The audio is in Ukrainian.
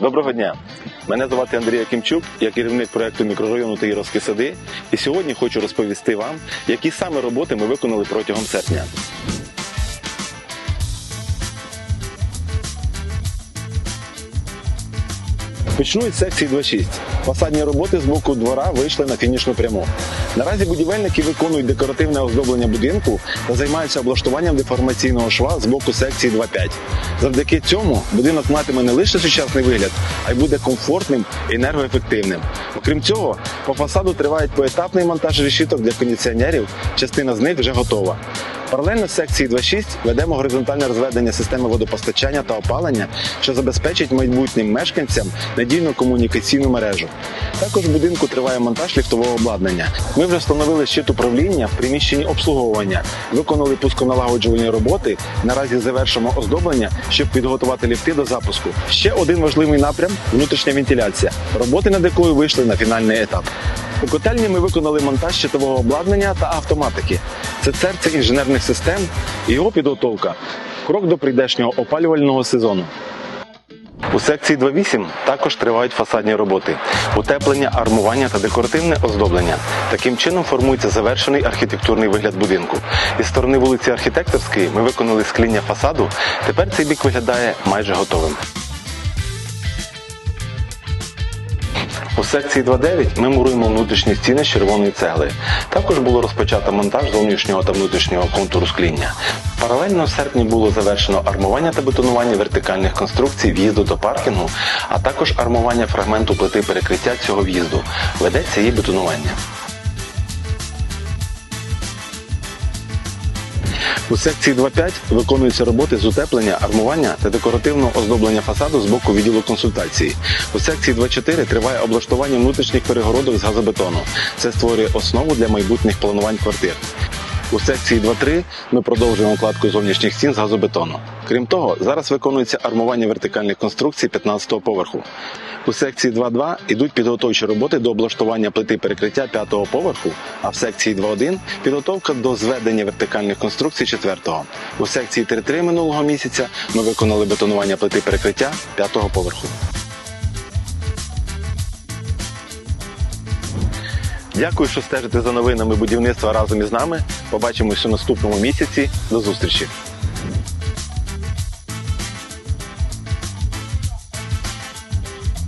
Доброго дня! Мене звати Андрій Акимчук, я керівник проекту мікрорайону Таїровські сади. І сьогодні хочу розповісти вам, які саме роботи ми виконали протягом серпня. Почну із секції 2.6. Фасадні роботи з боку двора вийшли на фінішну пряму. Наразі будівельники виконують декоративне оздоблення будинку та займаються облаштуванням деформаційного шва з боку секції 2.5. Завдяки цьому будинок матиме не лише сучасний вигляд, а й буде комфортним і енергоефективним. Окрім цього, по фасаду триває поетапний монтаж решіток для кондиціонерів. Частина з них вже готова. Паралельно з секції 2.6 ведемо горизонтальне розведення системи водопостачання та опалення, що забезпечить майбутнім мешканцям надійну комунікаційну мережу. Також в будинку триває монтаж ліфтового обладнання. Ми вже встановили щит управління в приміщенні обслуговування, виконали пусконалагоджувальні роботи. Наразі завершимо оздоблення, щоб підготувати ліфти до запуску. Ще один важливий напрям внутрішня вентиляція, роботи над якою вийшли на фінальний етап. У котельні ми виконали монтаж щитового обладнання та автоматики. Це серце інженерних систем і його підготовка. Крок до прийдешнього опалювального сезону. У секції 2.8 також тривають фасадні роботи, утеплення, армування та декоративне оздоблення. Таким чином формується завершений архітектурний вигляд будинку. Із сторони вулиці Архітекторської ми виконали скління фасаду. Тепер цей бік виглядає майже готовим. У секції 2.9 ми муруємо внутрішні стіни з червоної цегли. Також було розпочато монтаж зовнішнього та внутрішнього контуру скління. Паралельно в серпні було завершено армування та бетонування вертикальних конструкцій в'їзду до паркінгу, а також армування фрагменту плити перекриття цього в'їзду. Ведеться її бетонування. У секції 2.5 виконуються роботи з утеплення, армування та декоративного оздоблення фасаду з боку відділу консультації. У секції 2.4 триває облаштування внутрішніх перегородок з газобетону. Це створює основу для майбутніх планувань квартир. У секції 2.3 ми продовжуємо укладку зовнішніх стін з газобетону. Крім того, зараз виконується армування вертикальних конструкцій 15-го поверху. У секції 2.2 йдуть підготовчі роботи до облаштування плити перекриття 5-го поверху, а в секції 2.1 підготовка до зведення вертикальних конструкцій 4-го. У секції 3.3 минулого місяця ми виконали бетонування плити перекриття 5-го поверху. Дякую, що стежите за новинами будівництва разом із нами. Побачимось у наступному місяці. До зустрічі!